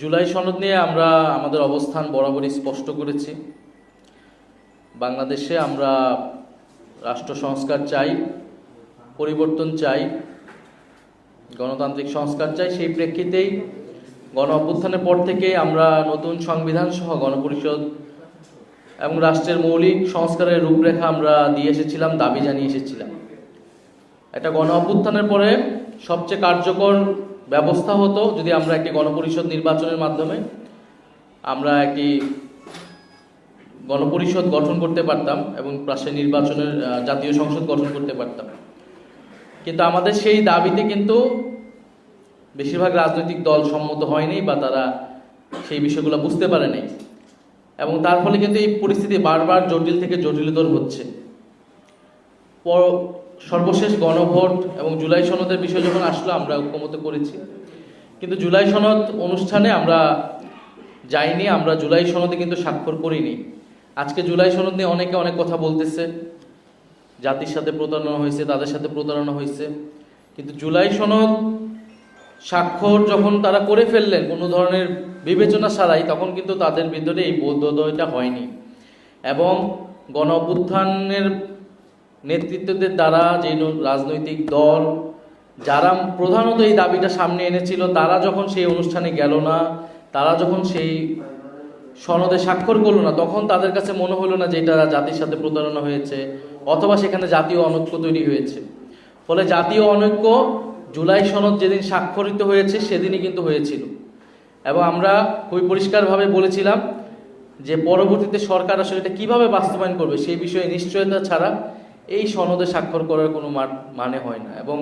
জুলাই সনদ নিয়ে আমরা আমাদের অবস্থান বরাবরই স্পষ্ট করেছি। বাংলাদেশে আমরা রাষ্ট্র সংস্কার চাই, পরিবর্তন চাই, গণতান্ত্রিক সংস্কার চাই, সেই প্রেক্ষিতেই গণ অভ্যুত্থানের পর থেকে আমরা নতুন সংবিধান সহ গণপরিষদ এবং রাষ্ট্রের মৌলিক সংস্কারের রূপরেখা আমরা দিয়ে এসেছিলাম, দাবি জানিয়ে এসেছিলাম। এটা গণ অভ্যুত্থানের পরে সবচেয়ে কার্যকর ব্যবস্থা হতো যদি আমরা একটি গণপরিষদ নির্বাচনের মাধ্যমে আমরা একটি গণপরিষদ গঠন করতে পারতাম এবং পাশে নির্বাচনের জাতীয় সংসদ গঠন করতে পারতাম। কিন্তু আমাদের সেই দাবিতে কিন্তু বেশিরভাগ রাজনৈতিক দল সম্মত হয়নি বা তারা সেই বিষয়গুলো বুঝতে পারে এবং তার ফলে কিন্তু এই পরিস্থিতি বারবার জটিল থেকে জটিলতর হচ্ছে। সর্বশেষ গণভোট এবং জুলাই সনদের বিষয় যখন আসলো, আমরা ঐক্যমত করেছি। কিন্তু জুলাই সনদ অনুষ্ঠানে আমরা যাইনি, আমরা জুলাই সনদে কিন্তু স্বাক্ষর করিনি। আজকে জুলাই সনদ নিয়ে অনেকে অনেক কথা বলতেছে। জাতির সাথে প্রতারণা হয়েছে, তাদের সাথে প্রতারণা হয়েছে। কিন্তু জুলাই সনদ স্বাক্ষর যখন তারা করে ফেললেন কোনো ধরনের বিবেচনা ছাড়াই, তখন কিন্তু তাদের ভিতরে এই বোধোদয়টা হয়নি। এবং গণ নেতৃত্বদের দ্বারা যে রাজনৈতিক দল, যারা প্রধানত এই দাবিটা সামনে এনেছিল, তারা যখন সেই অনুষ্ঠানে গেল না, তারা যখন সেই সনদে স্বাক্ষর করল না, তখন তাদের কাছে মনে হলো না যে এটা জাতির সাথে প্রতারণা হয়েছে, অথবা সেখানে জাতীয় অনৈক্য তৈরি হয়েছে। ফলে জাতীয় অনৈক্য জুলাই সনদ যেদিন স্বাক্ষরিত হয়েছে, সেদিনই কিন্তু হয়েছিল। এবং আমরা খুবই পরিষ্কারভাবে বলেছিলাম যে পরবর্তীতে সরকার আসলে এটা কীভাবে বাস্তবায়ন করবে, সেই বিষয়ে নিশ্চয়তা ছাড়া এই সনদে স্বাক্ষর করার কোনো মানে হয় না। এবং